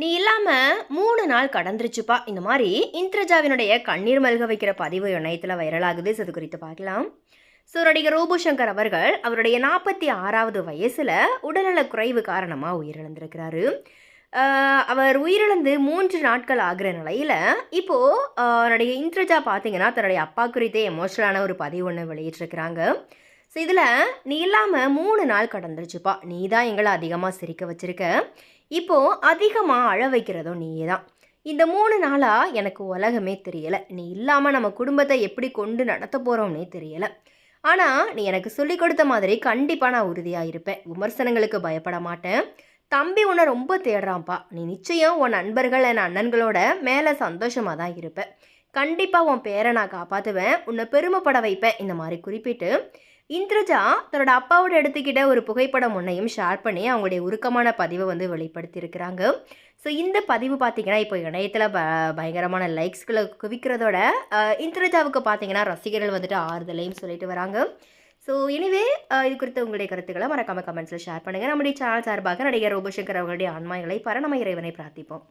நீ இல்லாமல் மூணு நாள் கடந்துருச்சுப்பா. இந்த மாதிரி இந்திரஜாவினுடைய கண்ணீர் மல்க வைக்கிற பதிவு இணையத்தில் வைரலாகுது அது இது குறித்து பார்க்கலாம். ஸோ நடிகர் ரோபுசங்கர் அவர்கள் அவருடைய நாற்பத்தி ஆறாவது வயசில் உடல்நலக் குறைவு காரணமாக உயிரிழந்திருக்கிறாரு. அவர் உயிரிழந்து மூன்று நாட்கள் ஆகிற நிலையில் இப்போது நடிகை இந்திரஜா பார்த்தீங்கன்னா தன்னுடைய அப்பா குறித்தே எமோஷனலான ஒரு பதிவு ஒன்று வெளியிட்டிருக்கிறாங்க. ஸோ இதில் நீ இல்லாமல் மூணு நாள் கடந்துருச்சுப்பா. நீ தான் எங்களை அதிகமாக சிரிக்க வச்சிருக்க. இப்போது அதிகமாக அழ வைக்கிறதும் நீயே தான் இந்த மூணு நாளாக எனக்கு உலகமே தெரியலை. நீ இல்லாமல் நம்ம குடும்பத்தை எப்படி கொண்டு நடத்த போகிறோம்னே தெரியலை. ஆனால் நீ எனக்கு சொல்லிக் கொடுத்த மாதிரி கண்டிப்பாக நான் உறுதியாக இருப்பேன். விமர்சனங்களுக்கு பயப்பட மாட்டேன். தம்பி உன்னை ரொம்ப தேடுறான்ப்பா. நீ நிச்சயம் உன் நண்பர்கள் என் அண்ணன்களோட மேலே சந்தோஷமாக தான் இருப்பேன் கண்டிப்பாக உன் பேரை நான் காப்பாற்றுவேன் உன்னை பெருமைப்பட வைப்பேன். இந்த மாதிரி குறிப்பிட்டு இந்திரஜா தன்னோட அப்பாவோட எடுத்துக்கிட்ட ஒரு புகைப்படம் ஒன்றையும் ஷேர் பண்ணி அவங்களுடைய உருக்கமான பதிவை வந்து வெளிப்படுத்தியிருக்கிறாங்க. ஸோ இந்த பதிவு பார்த்தீங்கன்னா இப்போ இணையத்தில் ப பயங்கரமான லைக்ஸ்களை குவிக்கிறதோட இந்திரஜாவுக்கு பார்த்தீங்கன்னா ரசிகர்கள் வந்துட்டு ஆறுதலையும் சொல்லிட்டு வராங்க. ஸோ எனிவே இது குறித்து உங்களுடைய கருத்துக்களை மறக்காம கமெண்ட்ஸில் ஷேர் பண்ணுங்கள் நம்முடைய சேனல் சார்பாக நடிகர் ரோபோசங்கர் அவர்களுடைய ஆன்மாய்களை பரணம இறைவனை பிரார்த்திப்போம்.